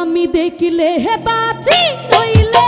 আমি দেখিলে হে বাঁচি নইলে